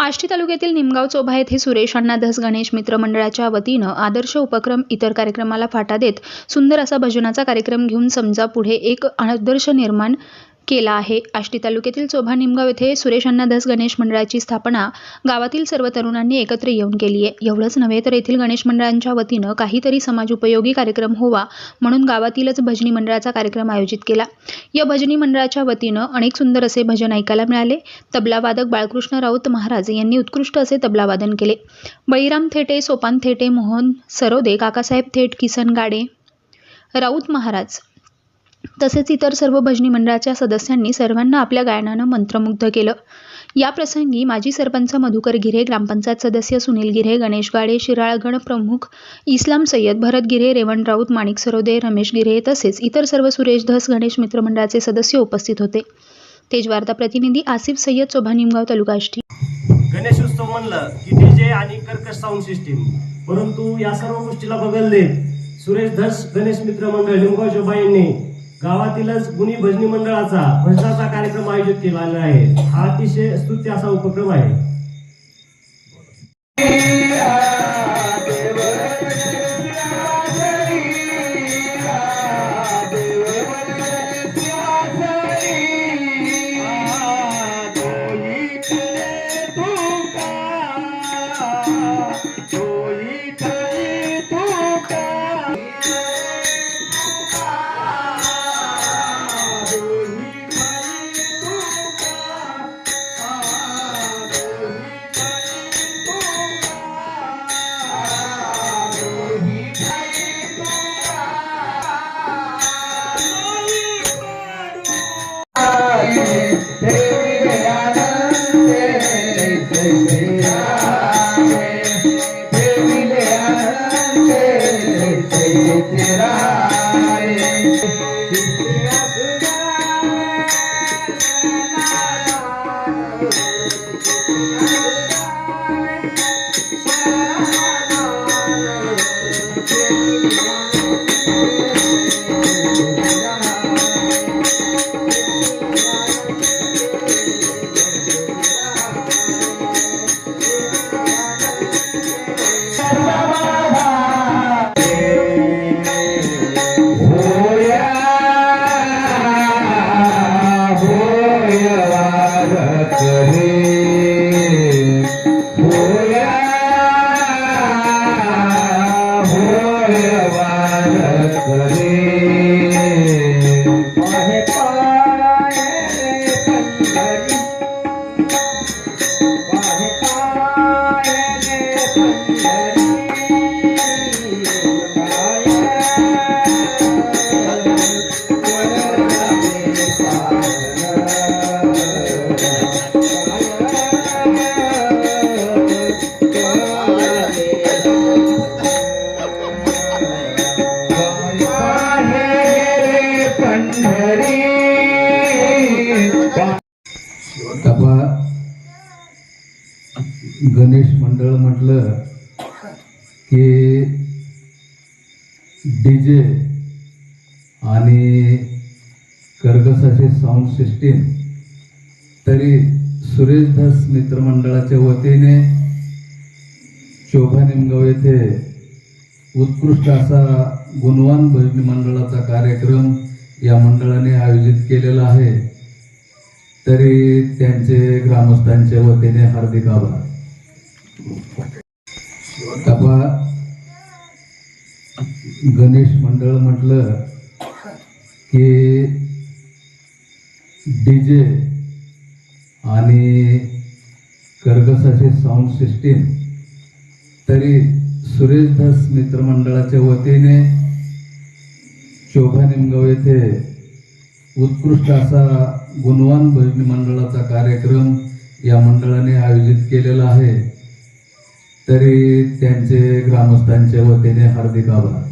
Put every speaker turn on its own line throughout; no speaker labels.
आष्टी तालुक्यातील निमगाव चोभा येथे सुरेश अण्णा धस गणेश मित्र मंडळाच्या वतीनं आदर्श उपक्रम इतर कार्यक्रमाला फाटा देत सुंदर असा भजनाचा कार्यक्रम घेऊन समजा पुढे एक आदर्श निर्माण केला आहे. आष्टी तालुक्यातील चोभा निमगाव येथे सुरेश अण्णा धस गणेश मंडळाची स्थापना गावातील सर्व तरुणांनी एकत्र येऊन केली आहे एवढंच नव्हे तर येथील गणेश मंडळांच्या वतीनं काहीतरी समाजोपयोगी कार्यक्रम होवा म्हणून गावातीलच भजनी मंडळाचा कार्यक्रम आयोजित केला. या भजनी मंडळाच्या वतीनं अनेक सुंदर असे भजन ऐकायला मिळाले. तबलावादक बाळकृष्ण राऊत महाराज यांनी उत्कृष्ट असे तबलावादन केले. बळीराम थेटे सोपान थेटे मोहन सरोदे काकासाहेब थेट किसन गाडे राऊत महाराज तसेच इतर सर्व भजनी मंडळाच्या सदस्यांनी सर्वांना आपल्या गायनानं मंत्रमुग्ध केलं. या प्रसंगी माजी सरपंच मधुकर गिरे ग्रामपंचायत सदस्य सुनील गिरे गणेश गाडे शिराळगण प्रमुख इस्लाम सय्यद भरत गिरे रेवण राऊत माणिक सरोदे रमेश गिरे तसेच इतर सर्व सुरेश धस गणेश मित्रमंडळाचे सदस्य उपस्थित होते. तेजवार्ता प्रतिनिधी आसिफ सय्यद चोभा निमगाव तालुका आष्टी
गणेश उत्सव म्हणलं की डीजे आणि कर्कश साऊंड सिस्टीम परंतु या सर्व गोष्टीला बगल देत सुरेश धस गणेश मित्र मंडळ लिंगाव शोभा यांनी गावातीलच गुणी भजनी मंडळाचा भजनाचा कार्यक्रम आयोजित केलेला आहे. हा अतिशय स्तुत्य असा उपक्रम आहे.
Música day. गणेश मंडळ म्हटलं की डीजे आणि कर्गसाचे साऊंड सिस्टीम तरी सुरेश धस मित्रमंडळाच्या वतीने शोभा निमगाव येथे उत्कृष्ट असा गुणवान भजनी मंडळाचा कार्यक्रम या मंडळाने आयोजित केलेला आहे. तरी त्यांचे ग्रामस्थांच्या वतीने हार्दिक आभार. तपा गणेश मंडळ म्हटलं की डीजे आणि कर्गसाचे साऊंड सिस्टीम तरी सुरेश धस मित्रमंडळाच्या वतीने शोभा निमगाव येथे उत्कृष्ट असा गुणवान भजनी मंडळाचा कार्यक्रम या मंडळाने आयोजित केलेला आहे. तरी त्यांचे ग्रामस्थांच्या वतीने हार्दिक आभार.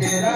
Yeah.